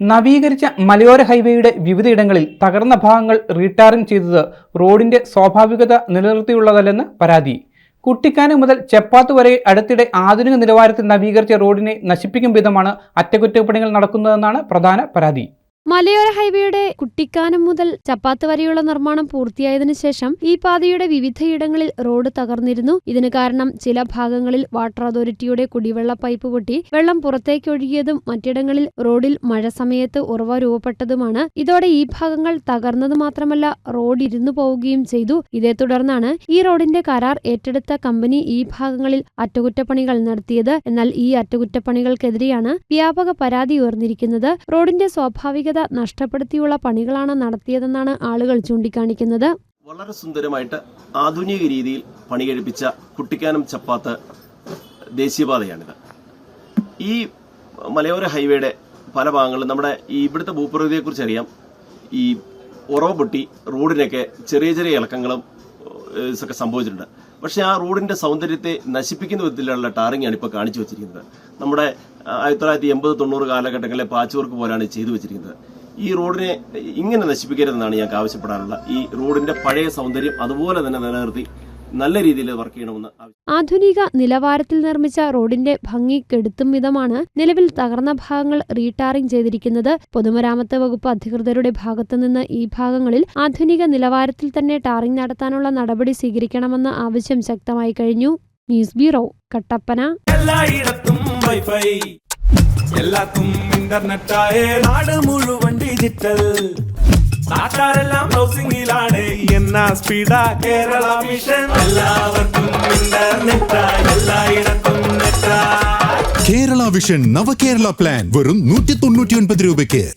നവീകരിച്ച മലയോര ഹൈവേയുടെ വിവിധയിടങ്ങളിൽ തകർന്ന ഭാഗങ്ങൾ റീടാറിംഗ് ചെയ്തത് റോഡിന്റെ സ്വാഭാവികത നിലനിർത്തിയുള്ളതല്ലെന്ന് പരാതി. കുട്ടിക്കാനം മുതൽ ചെപ്പാത്ത് വരെ അടുത്തിടെ ആധുനിക നിലവാരത്തിൽ നവീകരിച്ച റോഡിനെ നശിപ്പിക്കും വിധമാണ് അറ്റകുറ്റപ്പണികൾ നടക്കുന്നതെന്നാണ് പ്രധാന പരാതി. മലയോര ഹൈവേയുടെ കുട്ടിക്കാനം മുതൽ ചപ്പാത്ത് വരെയുള്ള നിർമ്മാണം പൂർത്തിയായതിനു ശേഷം ഈ പാതയുടെ വിവിധയിടങ്ങളിൽ റോഡ് തകർന്നിരുന്നു. ഇതിന് കാരണം ചില ഭാഗങ്ങളിൽ വാട്ടർ അതോറിറ്റിയുടെ കുടിവെള്ള പൈപ്പ് പൊട്ടി വെള്ളം പുറത്തേക്കൊഴുകിയതും മറ്റിടങ്ങളിൽ റോഡിൽ മഴ സമയത്ത് ഉറവ രൂപപ്പെട്ടതുമാണ്. ഇതോടെ ഈ ഭാഗങ്ങൾ തകർന്നത് മാത്രമല്ല റോഡ് ഇരുന്നു പോവുകയും ചെയ്തു. ഇതേ തുടർന്നാണ് ഈ റോഡിന്റെ കരാർ ഏറ്റെടുത്ത കമ്പനി ഈ ഭാഗങ്ങളിൽ അറ്റകുറ്റപ്പണികൾ നടത്തിയത്. എന്നാൽ ഈ അറ്റകുറ്റപ്പണികൾക്കെതിരെയാണ് വ്യാപക പരാതി ഉയർന്നിരിക്കുന്നത്. റോഡിന്റെ സ്വാഭാവികത നഷ്ടപ്പെടുത്തിയുള്ള പണികളാണ് നടത്തിയതെന്നാണ് ആളുകൾ ചൂണ്ടിക്കാണിക്കുന്നത്. വളരെ സുന്ദരമായിട്ട് ആധുനിക രീതിയിൽ പണി കഴിപ്പിച്ച കുട്ടിക്കാനം ചപ്പാത്ത് ദേശീയപാതയാണിത്. ഈ മലയോര ഹൈവേയുടെ പല ഭാഗങ്ങളിലും നമ്മുടെ ഈ ഇവിടുത്തെ ഭൂപ്രകൃതിയെക്കുറിച്ച് അറിയാം ഈ ഉറവ് പൊട്ടി റോഡിനൊക്കെ ചെറിയ ചെറിയ ഇളക്കങ്ങളും ഇതൊക്കെ സംഭവിച്ചിട്ടുണ്ട്. പക്ഷേ ആ റോഡിന്റെ സൗന്ദര്യത്തെ നശിപ്പിക്കുന്ന വിധത്തിലുള്ള ടാറിംഗ് ആണ് ഇപ്പോൾ കാണിച്ചു വെച്ചിരിക്കുന്നത്. നമ്മുടെ ആയിരത്തി തൊള്ളായിരത്തി എൺപത് തൊണ്ണൂറ് കാലഘട്ടങ്ങളിലെ പാച്ച് വർക്ക് പോലാണ് ചെയ്തു വെച്ചിരിക്കുന്നത്. ഈ റോഡിനെ ഇങ്ങനെ നശിപ്പിക്കരുതെന്നാണ് ഞങ്ങൾക്ക് ആവശ്യപ്പെടാനുള്ള ഈ റോഡിന്റെ പഴയ സൗന്ദര്യം അതുപോലെ തന്നെ നിലനിർത്തി നല്ല രീതിയിൽ വർക്ക് ചെയ്യണമെന്ന് ആധുനിക നിലവാരത്തിൽ നിർമ്മിച്ച റോഡിന്റെ ഭംഗി കെടുത്തും വിധമാണ് നിലവിൽ തകർന്ന ഭാഗങ്ങൾ റീടാറിംഗ് ചെയ്തിരിക്കുന്നത്. പൊതുമരാമത്ത് വകുപ്പ് അധികൃതരുടെ ഭാഗത്തുനിന്ന് ഈ ഭാഗങ്ങളിൽ ആധുനിക നിലവാരത്തിൽ തന്നെ ടാറിംഗ് നടത്താനുള്ള നടപടി സ്വീകരിക്കണമെന്ന ആവശ്യം ശക്തമായി കഴിഞ്ഞു. News bureau Kattappana. എല്ലായിടത്തും വൈഫൈ. എല്ലാത്തും നാട് മുഴുവൻ ഡിജിറ്റൽ. നാട്ടാരെല്ലാം ബ്രൗസിംഗിലാണ് സ്പീഡാ കേരള മിഷൻ. എല്ലാവർക്കും കേരള വിഷൻ നവകേരള പ്ലാൻ വെറും നൂറ്റി തൊണ്ണൂറ്റി ഒൻപത് രൂപയ്ക്ക്.